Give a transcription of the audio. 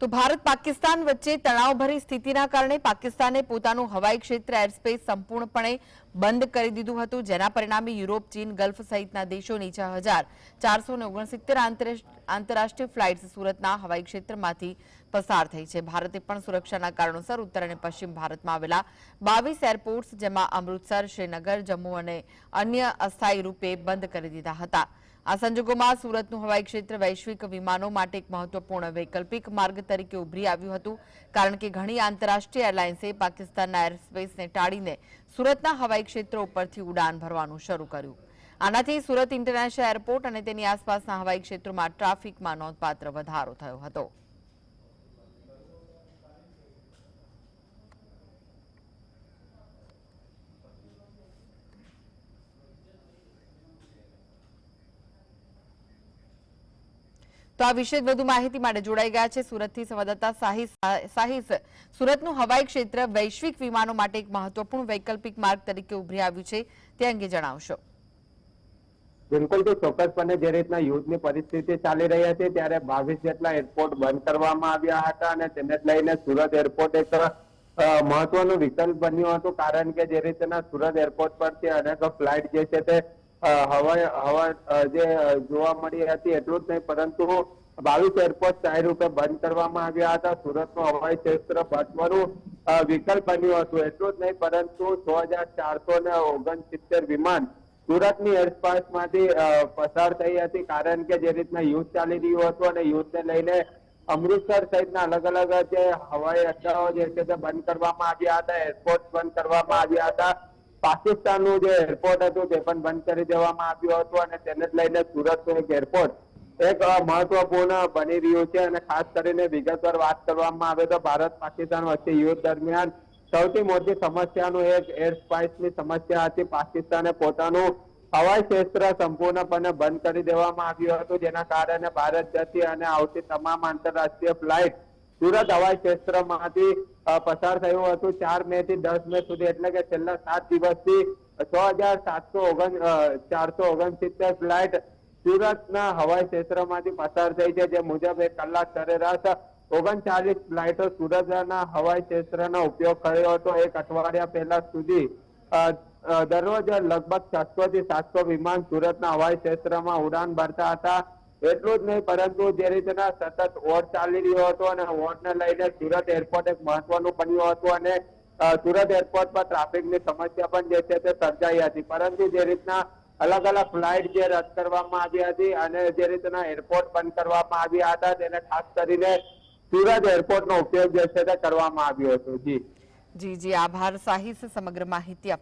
તો ભારત પાકિસ્તાન વચ્ચે તણાવભરી સ્થિતિના કારણે પાકિસ્તાને પોતાનું હવાઈ ક્ષેત્ર એરસ્પેસ સંપૂર્ણપણે બંધ કરી દીધું હતું, જેના પરિણામે યુરોપ, ચીન, ગલ્ફ સહિતના દેશોની છ હજાર ચારસો ઓગણસિત્તેર આંતરરાષ્ટ્રીય ફ્લાઇટ્સ સુરતના હવાઈ ક્ષેત્રમાંથી પસાર થઈ છે. ભારતે પણ સુરક્ષાના કારણોસર ઉત્તર અને પશ્ચિમ ભારતમાં આવેલા બાવીસ એરપોર્ટ્સ જેમાં અમૃતસર, શ્રીનગર, જમ્મુ અને અન્ય અસ્થાયી રૂપે બંધ કરી દીધા હતા. આ સંજોગોમાં સુરતનું હવાઈ ક્ષેત્ર વૈશ્વિક વિમાનો માટે એક મહત્વપૂર્ણ વૈકલ્પિક માર્ગ તરીકે ઉભરી આવ્યું હતું, કારણ કે ઘણી આંતરરાષ્ટ્રીય એરલાઇન્સે પાકિસ્તાનના એરસ્પેસને ટાળીને સુરતના હવાઈ ક્ષેત્રો ઉપરથી ઉડાન ભરવાનું શરૂ કર્યું. આનાથી સુરત ઇન્ટરનેશનલ એરપોર્ટ અને તેની આસપાસના હવાઈ ક્ષેત્રોમાં ટ્રાફિકમાં નોંધપાત્ર વધારો થયો હતો. તો આ વિશે વધુ માહિતી માટે જોડાઈ ગયા છે સુરતથી સંવાદદાતા સાહિસ સુરતનું હવાઈ ક્ષેત્ર વૈશ્વિક વિમાનો માટે એક મહત્વપૂર્ણ વૈકલ્પિક માર્ગ તરીકે ઉભરી આવ્યું છે. તે અંગે જણાવશો. બિલકુલ, તો ચોક્કસપણે જે રીતના યુદ્ધની પરિસ્થિતિ ચાલી રહી હતી, ત્યારે બાવીસ જેટલા એરપોર્ટ બંધ કરવામાં આવ્યા હતા અને તેને લઈને સુરત એરપોર્ટ એક મહત્વનો વિકલ્પ બન્યું હતું, કારણ કે જે રીતના સુરત એરપોર્ટ પરથી અનેક ફ્લાઇટ જે છે તે જે જોવા મળી હતી એટલું જ નહીં, પરંતુ બાવીસ એરપોર્ટ સ્થાયી રૂપે બંધ કરવામાં આવ્યા હતા. સુરતનું હવાઈ ક્ષેત્ર બચવાનું વિકલ્પ બન્યું હતું. એટલું જ નહીં, પરંતુ છ હજાર ચારસો ને ઓગણસિત્તેર વિમાન સુરતની એરસ્પાસમાંથી પસાર થઈ હતી. કારણ કે જે રીતના યુદ્ધ ચાલી રહ્યું હતું અને યુદ્ધને લઈને અમૃતસર સહિતના અલગ અલગ જે હવાઈ અડ્ડાઓ જે છે તે બંધ કરવામાં આવ્યા હતા એરપોર્ટ બંધ કરવામાં આવ્યા હતા. પાકિસ્તાનનું જે એરપોર્ટ હતું તે પણ બંધ કરી દેવામાં આવ્યું હતું અને તેને જ લઈને સુરતનું એક એરપોર્ટ એક મહત્વપૂર્ણ બની રહ્યું છે અને ખાસ કરીને વિગતવાર વાત કરવામાં આવે તો ભારત પાકિસ્તાન વચ્ચે યુદ્ધ દરમિયાન સૌથી મોટી સમસ્યાનું એક એર સ્પાઇસની સમસ્યા હતી. પાકિસ્તાને પોતાનું હવાઈ ક્ષેત્ર સંપૂર્ણપણે બંધ કરી દેવામાં આવ્યું હતું. જેના કારણે ભારત જતી અને આવતી તમામ આંતરરાષ્ટ્રીય ફ્લાઇટ સુરત હવાઈ ક્ષેત્રમાંથી પસાર થયું હતું ચાર મે થી દસ મે સુધી એટલે કે છેલ્લા સાત દિવસથી છ હજાર સાતસો ઓગણ ચારસો ઓગણસિત્તેર ફ્લાઇટ સુરતના હવાઈ ક્ષેત્રમાંથી પસાર થઈ છે, જે મુજબ એક કલાક સરેરાશ ઓગણચાલીસ ફ્લાઇટો સુરતના હવાઈ ક્ષેત્રનો ઉપયોગ કર્યો હતો. એક અઠવાડિયા પહેલા સુધી દરરોજ લગભગ છસો થી સાતસો વિમાન સુરતના હવાઈ ક્ષેત્રમાં ઉડાન ભરતા હતા. એટલું જ નહીં, પરંતુ જે રીતના સતત વોર ચાલી રહ્યો હતો અને વોરને લઈને સુરત એરપોર્ટ એક મહત્વનું બન્યું હતું અને સુરત એરપોર્ટ પર ટ્રાફિકની સમસ્યા પણ જે છે તે સર્જાઈ હતી. પરંતુ જે રીતના અલગ અલગ ફ્લાઇટ જે રદ કરવામાં આવી હતી અને જે રીતના એરપોર્ટ બંધ કરવામાં આવ્યા હતા, તેને ખાસ કરીને સુરત એરપોર્ટનો ઉપયોગ જે છે તે કરવામાં આવ્યો હતો. જી. જી જી, આભાર. સાહિત્ય સમગ્ર માહિતી